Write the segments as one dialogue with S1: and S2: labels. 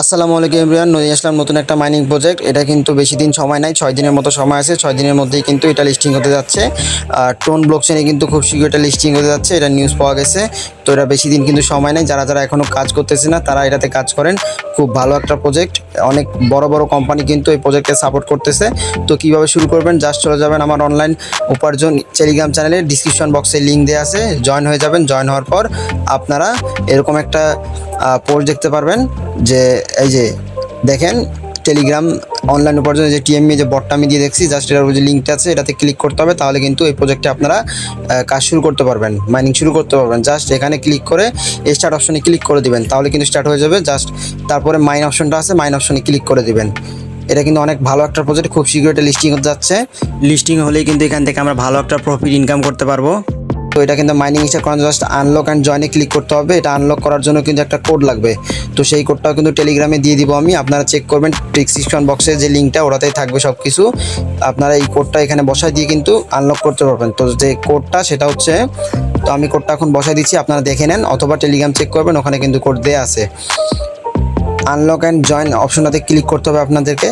S1: আসসালামু আলাইকুম ইমরান নদী আসলাম, নতুন একটা মাইনিং প্রজেক্ট এটা কিন্তু বেশি দিন সময় নাই, ছয় দিনের মতো সময় আছে। ছয় দিনের মধ্যেই কিন্তু এটা লিস্টিং হতে যাচ্ছে। আর টোন ব্লক চেনে কিন্তু খুব শীঘ্র এটা লিস্টিং হতে যাচ্ছে, এটা নিউজ পাওয়া গেছে। তো এটা বেশি দিন কিন্তু সময় নেই, যারা যারা এখনও কাজ করতেছে না, তারা এটাতে কাজ করেন। খুব ভালো একটা প্রজেক্ট অনেক বড় বড় কোম্পানি কিন্তু এই প্রজেক্টকে সাপোর্ট করতেছে। তো কীভাবে শুরু করবেন? জাস্ট চলে যাবেন আমার অনলাইন উপার্জন টেলিগ্রাম চ্যানেলে ডিসক্রিপশন বক্সে লিঙ্ক দেওয়া আছে। জয়েন হয়ে যাবেন। জয়েন হওয়ার পর আপনারা এরকম একটা পোস্ট দেখতে পারবেন যে এই যে দেখেন টেলিগ্রাম অনলাইন উপার্জনে যে টিএমই যে বটটা আমি দিয়ে দেখছি জাস্ট এটার যে লিঙ্কটা আছে, এটাতে ক্লিক করতে হবে, তাহলে কিন্তু এই প্রজেক্টে আপনারা কাজ শুরু করতে পারবেন মাইনিং শুরু করতে পারবেন। জাস্ট এখানে ক্লিক করে স্টার্ট অপশনে ক্লিক করে দিবেন, তাহলে কিন্তু স্টার্ট হয়ে যাবে। জাস্ট তারপরে মাইন অপশনটা আছে মাইন অপশনে ক্লিক করে দিবেন। এটা কিন্তু অনেক ভালো একটা প্রজেক্ট খুব শীঘ্রই এটা লিস্টিং হতে যাচ্ছে। লিস্টিং হলেই কিন্তু এখান থেকে আমরা ভালো একটা প্রফিট ইনকাম করতে পারব। তো এটা কিন্তু মাইনিং স্টার্ট করার জাস্ট আনলক অ্যান্ড জয়েনে ক্লিক করতে হবে। এটা আনলক করার জন্য কিন্তু একটা কোড লাগবে। তো সেই কোডটাও কিন্তু টেলিগ্রামে দিয়ে দিব আমি। আপনারা চেক করবেন ডিসক্রিপশন বক্সে যে লিঙ্কটা ওটাতেই থাকবে সব কিছু আপনারা এই কোডটা এখানে বসায় দিয়ে কিন্তু আনলক করতে পারবেন। তো যে কোডটা সেটা হচ্ছে, তো আমি কোডটা এখন বসাই দিচ্ছি, আপনারা দেখে নেন। অথবা টেলিগ্রাম চেক করবেন, ওখানে কিন্তু কোড দেওয়া আছে। আনলক অ্যান্ড জয়েন অপশনটাতে ক্লিক করতে হবে আপনাদেরকে।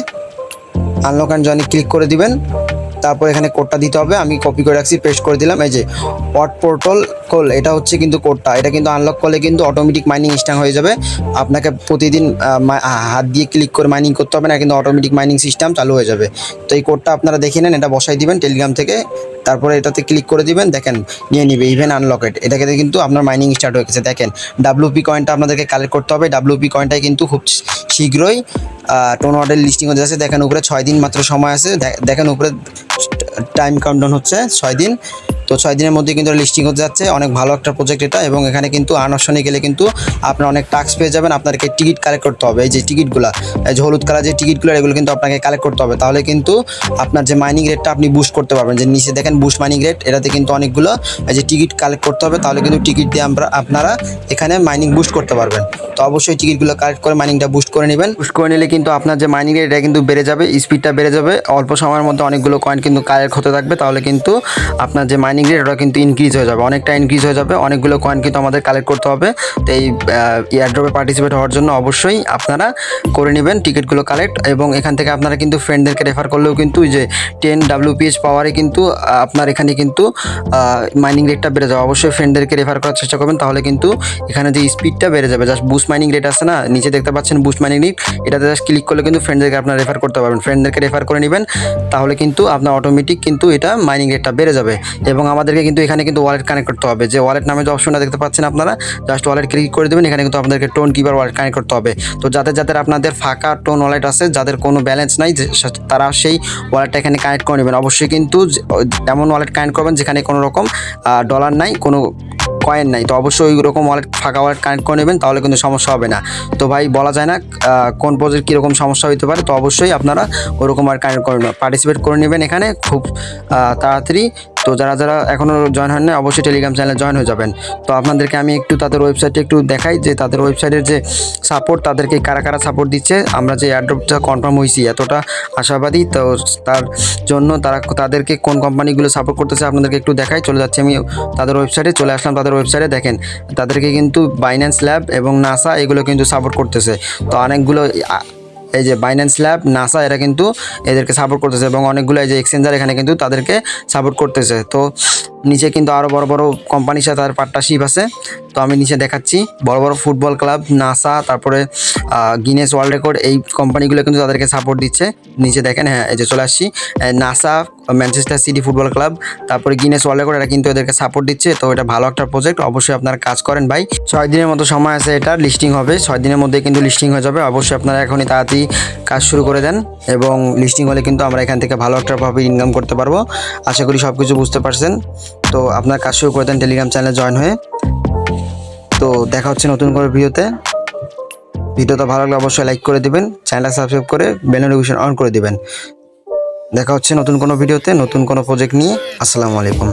S1: আনলক অ্যান্ড জয়েনে ক্লিক করে দিবেন। তারপর এখানে কোডটা দিতে হবে। আমি কপি করে রাখছি পেস্ট করে দিলাম। এই যে পট পোর্টাল কল এটা হচ্ছে কিন্তু কোডটা এটা কিন্তু আনলক করলে কিন্তু অটোমেটিক মাইনিং স্টার্ট হয়ে যাবে। আপনাকে প্রতিদিন হাত দিয়ে ক্লিক করে মাইনিং করতে হবে না কিন্তু অটোমেটিক মাইনিং সিস্টেম চালু হয়ে যাবে। তো এই কোডটা আপনারা দেখে নেন, এটা বসাই দিবেন টেলিগ্রাম থেকে। তারপরে এটাতে ক্লিক করে দিবেন, দেখেন নিয়ে নিবে ইভেন আনলকেড এটাকে কিন্তু আপনার মাইনিং স্টার্ট হয়ে গেছে। দেখেন ডাব্লুপি কয়েনটা আপনাদেরকে কালেক্ট করতে হবে। ডাব্লুপি কয়েনটাই কিন্তু খুব শীঘ্রই টোন অর্ডার লিস্টিং হতে যাচ্ছে। দেখেন উপরে ছয় দিন মাত্র সময় আছে। দেখেন উপরে টাইম কাউন্টন হচ্ছে, ছয় দিন। তো ছয় দিনের মধ্যে কিন্তু লিস্টিং হতে যাচ্ছে। অনেক ভালো একটা প্রজেক্ট এটা এবং এখানে কিন্তু আনঅপশনে গেলে কিন্তু আপনার অনেক টাক্স পেয়ে যাবেন। আপনাকে টিকিট কালেক্ট করতে হবে। এই যে টিকিটগুলো এই যে হলুদ কালার যে টিকিটগুলো এগুলো কিন্তু আপনাকে কালেক্ট করতে হবে। তাহলে কিন্তু আপনার যে মাইনিং রেটটা আপনি বুস্ট করতে পারবেন। যে নিচে দেখেন বুস্ট মাইনিং রেট এটাতে কিন্তু অনেকগুলো এই যে টিকিট কালেক্ট করতে হবে। তাহলে কিন্তু টিকিট দিয়ে আমরা, আপনারা এখানে মাইনিং বুস্ট করতে পারবেন। তো অবশ্যই টিকিটগুলো কালেক্ট করে মাইনিংটা বুস্ট করে নেবেন। বুস্ট করে নিলে কিন্তু আপনার যে মাইনিং রেট এটা কিন্তু বেড়ে যাবে স্পিডটা বেড়ে যাবে। অল্প সময়ের মধ্যে অনেকগুলো কয়েন কিন্তু কালেক্ট হতে থাকবে, তাহলে কিন্তু আপনার যে মাইনিং রেট ওটা কিন্তু ইনক্রিজ হয়ে যাবে। অনেকটা ইনক্রিজ হয়ে যাবে, অনেকগুলো কয়েন কিন্তু আমাদের কালেক্ট করতে হবে। তো এই এয়ারড্রপে পার্টিসিপেট হওয়ার জন্য অবশ্যই আপনারা করে নেবেন টিকিটগুলো কালেক্ট এবং এখান থেকে আপনারা কিন্তু ফ্রেন্ডদেরকে রেফার করলেও কিন্তু যে টেন ডাব্লিউপিএস পাওয়ারে কিন্তু আপনার এখানে কিন্তু মাইনিং রেটটা বেড়ে যাবে। অবশ্যই ফ্রেন্ডদেরকে রেফার করার চেষ্টা করবেন, তাহলে কিন্তু এখানে যে স্পিডটা বেড়ে যাবে জাস্ট বুস্ট মাইনিং রেট আছে না, নিচে দেখতে পাচ্ছেন বুস্ট মাইনিং রেট এটাতে জাস্ট ক্লিক করলে কিন্তু ফ্রেন্ডদেরকে আপনার রেফার করতে পারবেন। ফ্রেন্ডদেরকে রেফার করে নেবেন, তাহলে কিন্তু আপনার অটোমেটিক কিন্তু এটা মাইনিং রেটটা বেড়ে যাবে। এবং আমাদেরকে কিন্তু এখানে কিন্তু ওয়ালেট কানেক্ট করতে হবে। যে ওয়ালেট নামে যে অপশনটা দেখতে পাচ্ছেন আপনারা জাস্ট ওয়ালেট ক্লিক করে দেবেন, এখানে কিন্তু আপনাদেরকে টোন কিপার ওয়ালেট কানেক্ট করতে হবে। তো যাদের যাদের আপনাদের ফাঁকা টোন ওয়ালেট আছে, যাদের কোনো ব্যালেন্স নাই তারা সেই ওয়ালেটটা এখানে কানেক্ট করে নেবেন। অবশ্যই কিন্তু এমন ওয়ালেট কানেক্ট করবেন যেখানে কোনো রকম ডলার নাই, কোনো কয়েন নাই। তো অবশ্যই ওই রকম ওয়ালেট ফাঁকা ওয়ালেট কানেক্ট করে নেবেন, তাহলে কিন্তু সমস্যা হবে না। তো ভাই, বলা যায় না কোন প্রজেক্ট কীরকম সমস্যা হতে পারে, তো অবশ্যই আপনারা ওরকম আর কানেক্ট করে পার্টিসিপেট করে নেবেন এখানে খুব তাড়াতাড়ি। তো যারা যারা এখনও জয়েন হন না অবশ্যই টেলিগ্রাম চ্যানেলে জয়েন হয়ে যাবেন। তো আপনাদেরকে আমি একটু তাদের ওয়েবসাইটে একটু দেখাই, যে তাদের ওয়েবসাইটের যে সাপোর্ট তাদেরকে কারা কারা সাপোর্ট দিচ্ছে, আমরা যে এয়ারড্রপটা কনফার্ম হয়েছি, এতটা আশাবাদী। তো তার জন্য তারা, তাদেরকে কোন কোম্পানিগুলো সাপোর্ট করতেছে আপনাদেরকে একটু দেখাই, চলে যাচ্ছি আমি তাদের ওয়েবসাইটে চলে আসলাম তাদের ওয়েবসাইটে দেখেন। তাদেরকে কিন্তু বাইন্যান্স ল্যাব এবং নাসা এগুলো কিন্তু সাপোর্ট করতেছে। তো অনেকগুলো এই যে বাইন্যান্স ল্যাব নাসা এরা কিন্তু এদেরকে সাপোর্ট করতেছে এবং অনেকগুলো এই যে এক্সচেঞ্জার এখানে কিন্তু তাদেরকে সাপোর্ট করতেছে। তো নিচে কিন্তু আরও বড় বড় কোম্পানির সাথে তার পার্টনারশিপ আছে। তো আমি নিচে দেখাচ্ছি। বড় বড় ফুটবল ক্লাব, নাসা, তারপরে গিনেস ওয়ার্ল্ড রেকর্ড এই কোম্পানিগুলো কিন্তু তাদেরকে সাপোর্ট দিচ্ছে। নিচে দেখেন হ্যাঁ এই যে চলে আসছি। NASA Manchester City football club তারপরে গিনেস ওয়ার্ল্ড রেকর্ড এরা কিন্তু এদেরকে সাপোর্ট দিচ্ছে। তো এটা ভালো একটা প্রজেক্ট অবশ্যই আপনারা কাজ করেন ভাই। ছয় দিনের মতো সময় আছে এটা লিস্টিং হবে। ছয় দিনের মধ্যে কিন্তু লিস্টিং হয়ে যাবে। অবশ্যই আপনারা এখনই তাড়াতাড়ি কাজ শুরু করে দেন এবং লিস্টিং হলে কিন্তু আমরা এখান থেকে ভালো একটা প্রফিট ইনকাম করতে পারব। আশা করি সব কিছু বুঝতে পারছেন। তো আপনার কাজ শুরু করে দেন টেলিগ্রাম চ্যানেলে জয়েন হয়ে। তো দেখা হচ্ছে নতুন করে ভিডিওতে। ভিডিওটা ভালো লাগলে অবশ্যই লাইক করে দিবেন চ্যানেলটা সাবস্ক্রাইব করে বেল নোটিফিকেশন অন করে দিবেন। দেখা হচ্ছে নতুন কোনো ভিডিওতে, নতুন কোনো প্রজেক্ট নিয়ে। আসসালামু আলাইকুম।